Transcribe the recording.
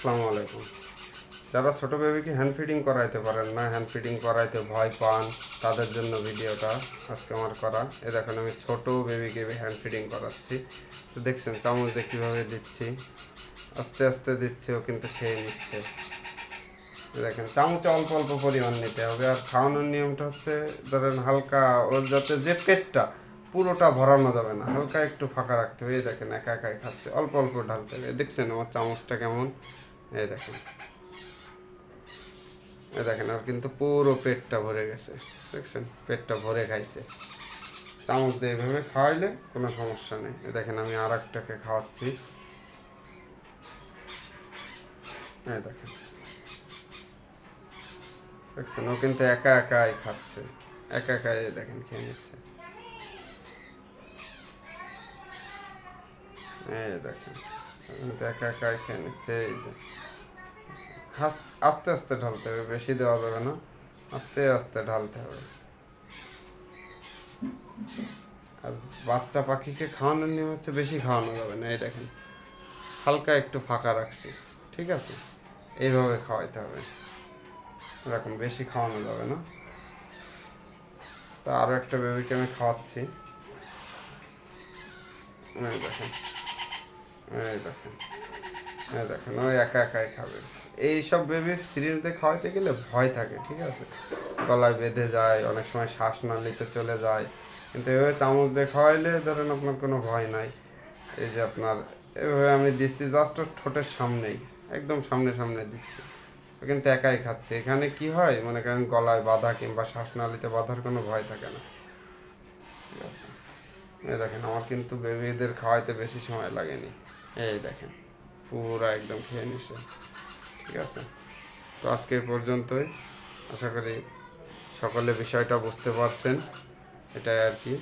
আসসালামু আলাইকুম। যারা ছোট বেবিকে হ্যান্ড ফিডিং করাইতে পারেন না হ্যান্ড ফিডিং করাইতে ভয় পান, তাদের জন্য ভিডিওটা আজকে আমার করা। এ দেখেন, আমি ছোট বেবিকে হ্যান্ড ফিডিং করাচ্ছি। তো দেখছেন, চামচ দিয়ে কীভাবে দিচ্ছি? আস্তে আস্তে দিচ্ছি, ও কিন্তু খেয়ে নিচ্ছে। দেখেন, চামচে অল্প অল্প পরিমাণ নিতে হবে। আর খাওয়ানোর নিয়মটা হচ্ছে, ধরেন হালকা, ওর যাতে যে পেটটা পুরোটা ভরানো যাবে না, হালকা একটু ফাঁকা রাখতে হবে। দেখেন, একা একাই খাচ্ছে, অল্প অল্প ঢালতে হবে। দেখছেন, আমার চামচটা কেমন? এই দেখেন। এই দেখেন আর কিন্তু পুরো পেটটা ভরে গেছে, দেখছেন? পেটটা ভরে খাইছে। চামচ দিয়ে এভাবে খাওয়াইলে কোনো সমস্যা নেই। এই দেখেন, আমি আর একটাকে খাওয়াচ্ছি। এই দেখেন। দেখছেন, ও কিন্তু একা একাই খাচ্ছে। একা একাই দেখেন খেয়ে নিচ্ছে। এই দেখেন। একা একাই খেয়ে এই যে। আস্তে আস্তে ঢালতে হবে, বেশি দেওয়া যাবে না। আস্তে আস্তে ঢালতে হবে। আর বাচ্চা পাখিকে খাওয়ানোর নিয়ম হচ্ছে বেশি খাওয়ানো যাবে না, এই দেখেন। হালকা একটু ফাঁকা রাখছি, ঠিক আছে? এইভাবে খাওয়াইতে হবে। এরকম বেশি খাওয়ানো যাবে না। তা আরও একটা বেবিকে আমি খাওয়াচ্ছি। দেখেন। এই দেখেন। এই দেখেন, ওই একা একাই খাবে। এই সব বেবির সিরিঞ্জে খাওয়াইতে গেলে ভয় থাকে, ঠিক আছে? গলায় বেঁধে যায়, অনেক সময় শ্বাস নালিতে চলে যায়। কিন্তু এভাবে চামচ দিয়ে খাওয়াইলে ধরেন আপনার কোনো ভয় নাই। এই যে আপনার, এভাবে আমি দিচ্ছি জাস্ট ঠোঁটের সামনেই, একদম সামনে সামনে দিচ্ছি। কিন্তু একাই খাচ্ছে। এখানে কি হয়? মনে করেন গলায় বাঁধা কিংবা শ্বাসনালীতে বাঁধার কোনো ভয় থাকে না। ঠিক আছে? দেখেন, আমার কিন্তু বেবিদের খাওয়াইতে বেশি সময় লাগেনি। এই দেখেন, পুরো একদম খেয়ে নিছে। ঠিক আছে? তো আজকে পর্যন্তই। আশা করি সকলে বিষয়টা বুঝতে পারছেন। এটাই আর কি।